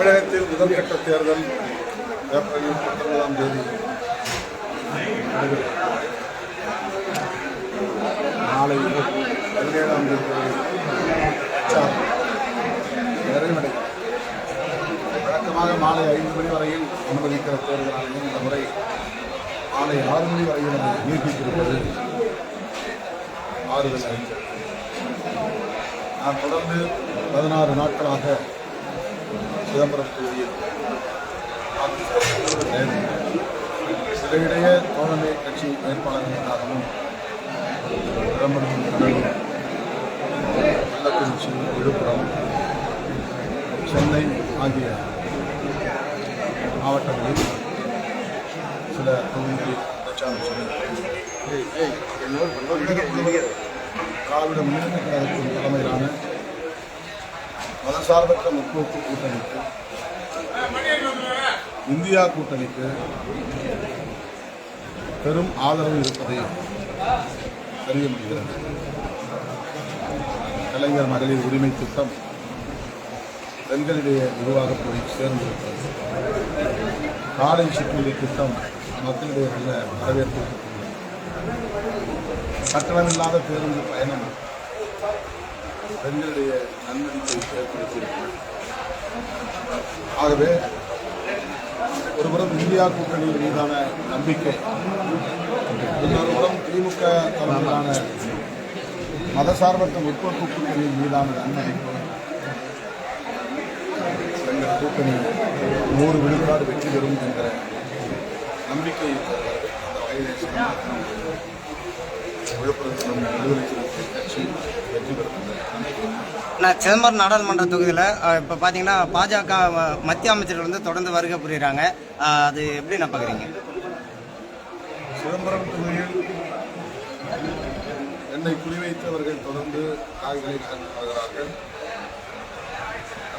தமிழகத்தில் முதல்கட்ட தேர்தல் ஏப்ரல் பத்தொன்பதாம் தேதி நாளை பதினேழாம் தேதி நிறைவடை வழக்கமாக மாலை ஐந்து மணி வரையில் அனுமதிக்கிற தேர்தல் ஆணையம் இந்த முறை மாலை ஆறு மணி வரையில் நீட்டித்திருப்பது ஆறுதல் அறிஞர் நான் தொடர்ந்து பதினாறு நாட்களாக சிதம்பரம் தொகுதியில் சிலையிடைய தோழமை கட்சி வேட்பாளர்களுக்காகவும் சிதம்பரம் கள்ளக்குறிச்சி விழுப்புரம் சென்னை ஆகிய மாவட்டங்களில் சில தொகுதிகளில் பிரச்சாரம் செய்கிறேன் திராவிட முன்னேற்ற கழகத்தின் தலைமையிலான மதசார்பற்ற முற்போக்கு கூட்டணிக்கு இந்தியா கூட்டணிக்கு பெரும் ஆதரவு இருப்பதை அறிய முடிகிறது. கலைஞர் மகளிர் உரிமை திட்டம் பெண்களிடையே உருவாக போய் சேர்ந்திருக்கிறது. காலை சிற்றுண்டி திட்டம் மக்களிடையே நல்ல வரவேற்பு கட்டணமில்லாத பேருந்து பயணம் பெண்களிடையே நன்மை ஆகவே ஒருபுறம் இந்தியா கூட்டணி மீதான நம்பிக்கை இன்னொருபுறம் திமுக தலைமையிலான மதசார்பற்ற முற்போக்கு கூட்டணி மீதான நன்மதிப்பு எங்கள் கூட்டணி நூறு விழுக்காடு வெற்றி பெறும் என்ற நம்பிக்கை அந்த வகையிலே விடுதலை சிறுத்தை கட்சி வெற்றி நான் சிதம்பரம் நாடாளுமன்ற தொகுதியில் இப்போ பார்த்தீங்கன்னா பாஜக மத்திய அமைச்சர்கள் வந்து தொடர்ந்து வருகை புரியுறாங்க. அது எப்படி நான் பார்க்குறீங்க சிதம்பரம் தொகுதியில் என்னை குறிவைத்தவர்கள் தொடர்ந்து காய்களை வருகிறார்கள்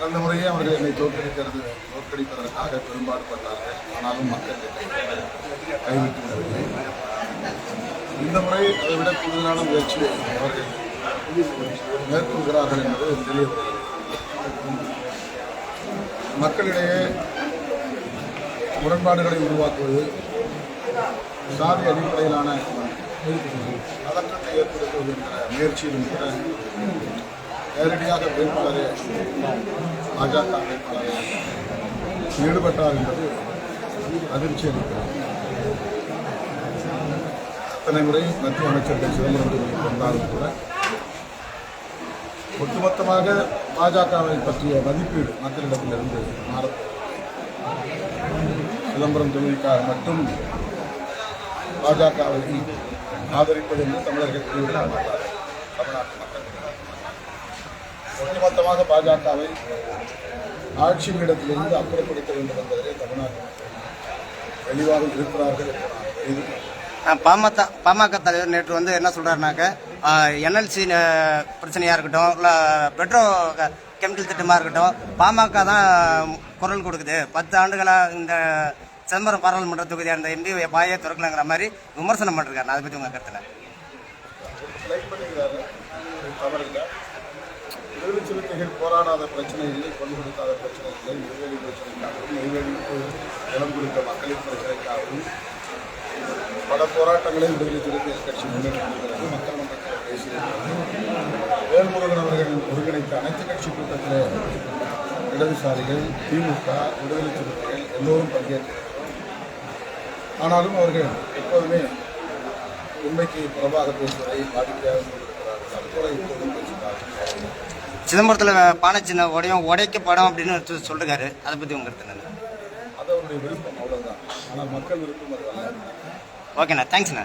கடந்த முறையே அவர்கள் என்னை தோற்கடிக்கிறது தோற்கடிப்பதற்காக பெரும்பாடுபட்டார்கள் ஆனாலும் மக்கள் என்னை கைவிட்டு இந்த முறை அதை விட கூடுதலான முயற்சியை அவர்கள் மேற்கொள்கிறார்கள் என்பது தெரிய மக்களிடையே முரண்பாடுகளை உருவாக்குவது சாதி அடிப்படையிலான பதற்றத்தை ஏற்படுத்துவது என்ற முயற்சியிலும் கூட நேரடியாக வேட்பாளரே பாஜக ஈடுபட்டார் என்பது அதிர்ச்சி அளிக்கிறது. அத்தனை முறை மத்திய அமைச்சர்கள் சிதம்பரம் வந்தாலும் கூட ஒட்டுமொத்தமாக பாஜகவை பற்றிய மதிப்பீடு மக்களிடத்திலிருந்து மாற சிதம்பரம் தொகுதிக்காக மட்டும் பாஜகவை ஆதரிப்பது என்று தமிழர்கள் கூறிவிட தமிழ்நாட்டு மக்கள் ஒட்டுமொத்தமாக பாஜகவை ஆட்சி பீடத்திலிருந்து அப்புறப்படுத்த வேண்டும் என்பதிலே தமிழ்நாட்டு மக்கள் தெளிவாக இருக்கிறார்கள் என்று நான் பாமக பாமக தலைவர் நேற்று வந்து என்ன சொல்கிறாருனாக்க என்எல்சி பிரச்சனையாக இருக்கட்டும் இல்லை பெட்ரோ கெமிக்கல் திட்டமாக இருக்கட்டும் பாமக தான் குரல் கொடுக்குது. பத்து ஆண்டுகளாக இந்த சிதம்பரம் பாராளுமன்ற தொகுதியாக இருந்த எம்பி வாயே திறக்கலங்கிற மாதிரி விமர்சனம் பண்ணிருக்காரு அதை பற்றி உங்கள் கருத்தில். லைக் போராடாத பிரச்சனை இல்லை கொண்டு கொடுக்காத பிரச்சனை இல்லை நெய்வேலி பிரச்சனைக்காகவும் நெய்வேலிக்கு இடம் கொடுத்த மக்களின் பிரச்சனைக்காகவும் பல போராட்டங்களை விடுதலை சிறுத்தைகள் கட்சி முன்னெடுத்திருக்கிறது. மக்கள் மன்றத்தில் பேசியிருக்கிறது. வேல்முருகன் அவர்கள் ஒருங்கிணைத்த அனைத்து கட்சி கூட்டத்தில் இடதுசாரிகள் திமுக விடுதலை சிறுத்தைகள் எல்லோரும் பங்கேற்றிருக்கிறோம். ஆனாலும் அவர்கள் எப்போதுமே உண்மைக்கு புறம்பாக பேசுவதை வாடிக்கையாக கொண்டிருக்கிறார்கள் அதுபோல சிதம்பரத்தில் பானை சின்ன உடையும் உடைக்கப்படும் அப்படின்னு சொ- சொல்லிருக்காரு அதை பற்றி உங்கள் கருத்து என்ன அது அவருடைய விருப்பம் ஆனால் மக்கள் ஓகேண்ணா தேங்க்ஸ்ண்ணா